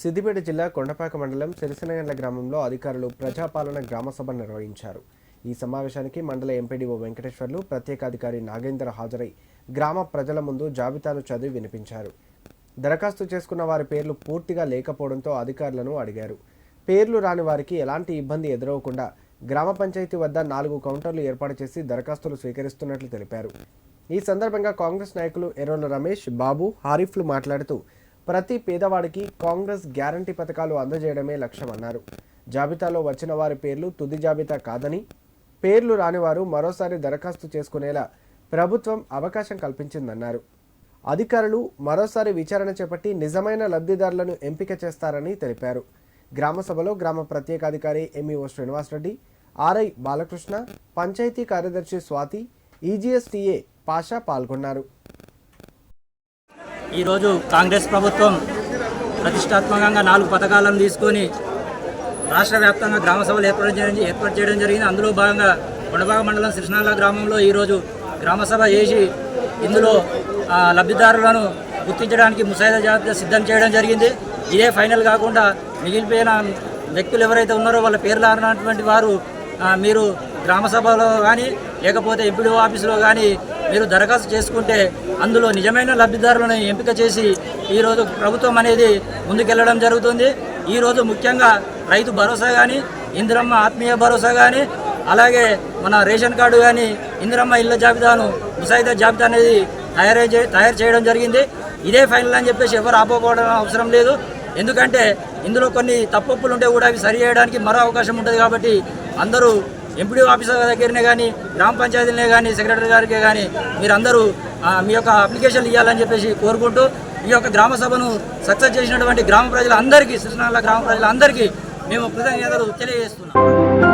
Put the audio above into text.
సిద్దిపేట జిల్లా కొండపాక మండలం సిరిసినగండ్ల గ్రామంలో అధికారులు ప్రజాపాలన గ్రామ సభ నిర్వహించారు. ఈ సమావేశానికి మండల ఎంపీడీఓ వెంకటేశ్వర్లు ప్రత్యేక అధికారి నాగేందర్ హాజరై గ్రామ ప్రజల ముందు జాబితాను చదివి వినిపించారు. దరఖాస్తు చేసుకున్న వారి పేర్లు పూర్తిగా లేకపోవడంతో అధికారులను అడిగారు. పేర్లు రాని వారికి ఎలాంటి ఇబ్బంది ఎదురవకుండా గ్రామ పంచాయతీ వద్ద నాలుగు కౌంటర్లు ఏర్పాటు చేసి దరఖాస్తులు స్వీకరిస్తున్నట్లు తెలిపారు. ఈ సందర్భంగా కాంగ్రెస్ నాయకులు ఎర్రోల రమేష్ బాబు హారిఫ్లు మాట్లాడుతూ ప్రతి పేదవాడికి కాంగ్రెస్ గ్యారంటీ పథకాలు అందజేయడమే లక్ష్యమన్నారు. జాబితాలో వచ్చిన వారి పేర్లు తుది జాబితా కాదని పేర్లు రానివారు మరోసారి దరఖాస్తు చేసుకునేలా ప్రభుత్వం అవకాశం కల్పించిందన్నారు. అధికారులు మరోసారి విచారణ చేపట్టి నిజమైన లబ్ధిదారులను ఎంపిక చేస్తారని తెలిపారు. గ్రామ సభలో గ్రామ ప్రత్యేకాధికారి ఎంఈఓ శ్రీనివాసరెడ్డి ఆర్ఐ బాలకృష్ణ పంచాయతీ కార్యదర్శి స్వాతి ఈజీఎస్టీఏ పాషా పాల్గొన్నారు. ఈరోజు కాంగ్రెస్ ప్రభుత్వం ప్రతిష్టాత్మకంగా నాలుగు పథకాలను తీసుకొని రాష్ట్ర వ్యాప్తంగా గ్రామ సభలు ఏర్పాటు చేయడం ఏర్పాటు చేయడం జరిగింది. అందులో భాగంగా కొండబాగ మండలం శ్రీనాల గ్రామంలో ఈరోజు గ్రామసభ చేసి ఇందులో లబ్ధిదారులను గుర్తించడానికి ముసాయిదా జాబితా సిద్ధం చేయడం జరిగింది. ఇదే ఫైనల్ కాకుండా మిగిలిపోయిన వ్యక్తులు ఎవరైతే ఉన్నారో వాళ్ళ పేర్లు అన్నటువంటి వారు మీరు గ్రామసభలో కానీ లేకపోతే ఎంపీడీఓ ఆఫీసులో కానీ మీరు దరఖాస్తు చేసుకుంటే అందులో నిజమైన లబ్ధిదారులను ఎంపిక చేసి ఈరోజు ప్రభుత్వం అనేది ముందుకెళ్ళడం జరుగుతుంది. ఈరోజు ముఖ్యంగా రైతు భరోసా కానీ ఇందిరమ్మ ఆత్మీయ భరోసా కానీ అలాగే మన రేషన్ కార్డు కానీ ఇందిరమ్మ ఇళ్ళ జాబితాను ముసాయిదా జాబితా అనేది తయారై తయారు చేయడం జరిగింది. ఇదే ఫైనల్ అని చెప్పేసి ఎవరు ఆపోకపోవడం అవసరం లేదు. ఎందుకంటే ఇందులో కొన్ని తప్పొప్పులు ఉంటే కూడా అవి సరి చేయడానికి మరో అవకాశం ఉంటుంది కాబట్టి అందరూ ఎంపీడీ ఆఫీసర్ దగ్గరనే కానీ గ్రామ పంచాయతీలనే కానీ సెక్రటరీ గారికి కానీ మీరందరూ మీ యొక్క అప్లికేషన్లు ఇవ్వాలని చెప్పేసి కోరుకుంటూ ఈ యొక్క గ్రామ సభను సక్సెస్ చేసినటువంటి గ్రామ ప్రజలందరికీ సృష్ణాల గ్రామ ప్రజలందరికీ మేము కృతజ్ఞతలు తెలియజేస్తున్నాం.